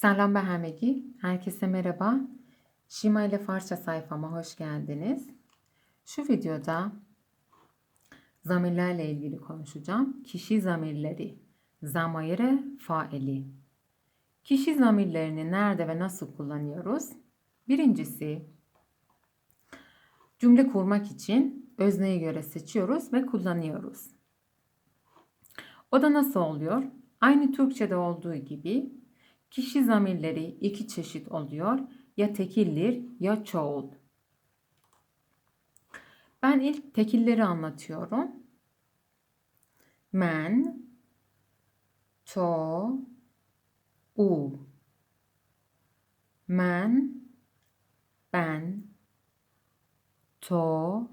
Selam be Hermegi. Herkese merhaba. Şima ile Farsça sayfama hoş geldiniz. Şu videoda zamirlerle ilgili konuşacağım. Kişi zamirleri, zamayire faili. Kişi zamirlerini nerede ve nasıl kullanıyoruz? Birincisi, cümle kurmak için özneye göre seçiyoruz ve kullanıyoruz. O da nasıl oluyor? Aynı Türkçe'de olduğu gibi kişi zamirleri iki çeşit oluyor. Ya tekildir ya çoğul. Ben ilk tekilleri anlatıyorum. Men, to, u. Men, ben, to,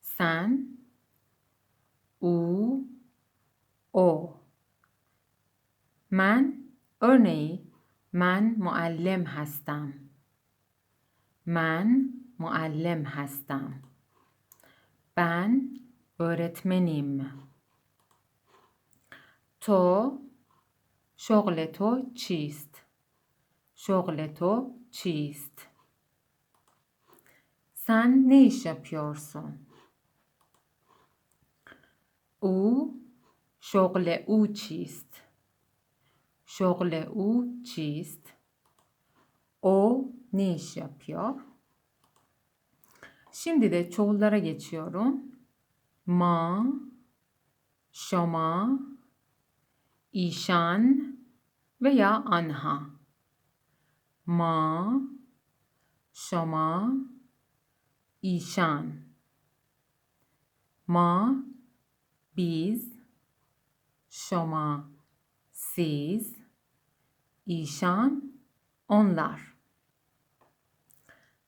sen, u, o. من örneği من معلم هستم. من معلم هستم. ben öğretmenim تو شغل تو چیست؟ شغل تو چیست؟ sen ne iş او شغل او چیست؟ Şogle u çist. O ne iş yapıyor? Şimdi de çoğullara geçiyorum. Ma, şoma, işan veya anha. Ma, şoma, işan. Ma, biz, şoma, siz, işan, onlar.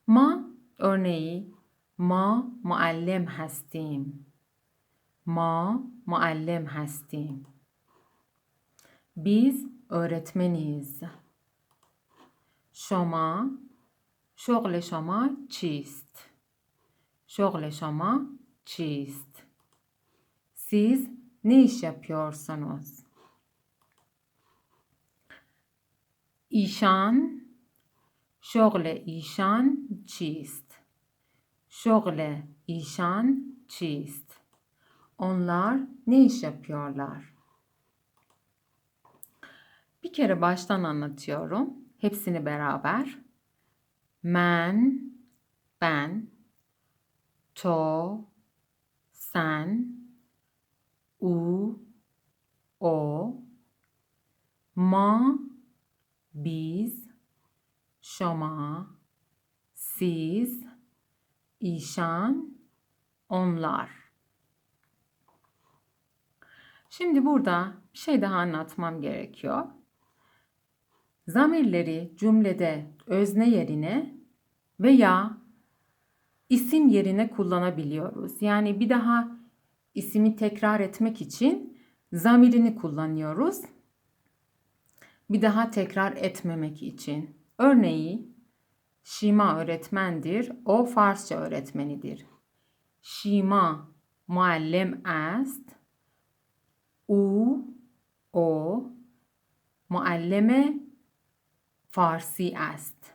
Ma örneği ما معلم هستیم ما معلم هستیم biz öğretmeniz شما شغل شما چیست شغل شما چیست siz ne iş yapıyorsunuz ایشان شغل ایشان چیست Şogle işan çist. Onlar ne iş yapıyorlar? Bir kere baştan anlatıyorum. Hepsini beraber. Men, ben, to, sen, u, o, ma, biz, şoma, siz, İşan, onlar. Şimdi burada bir şey daha anlatmam gerekiyor. Zamirleri cümlede özne yerine veya isim yerine kullanabiliyoruz. Yani bir daha ismi tekrar etmek için zamirini kullanıyoruz Bir daha tekrar etmemek için. Örneği Şima öğretmendir. O Farsça öğretmenidir. Şima muallim است. او o muallime Farsi است.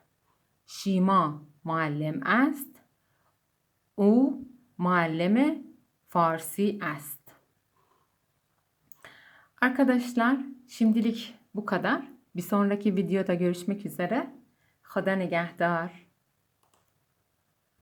شیما معلم است. او معلم Farsi است. Arkadaşlar şimdilik bu kadar. Bir sonraki videoda görüşmek üzere. Hoda Negahtar.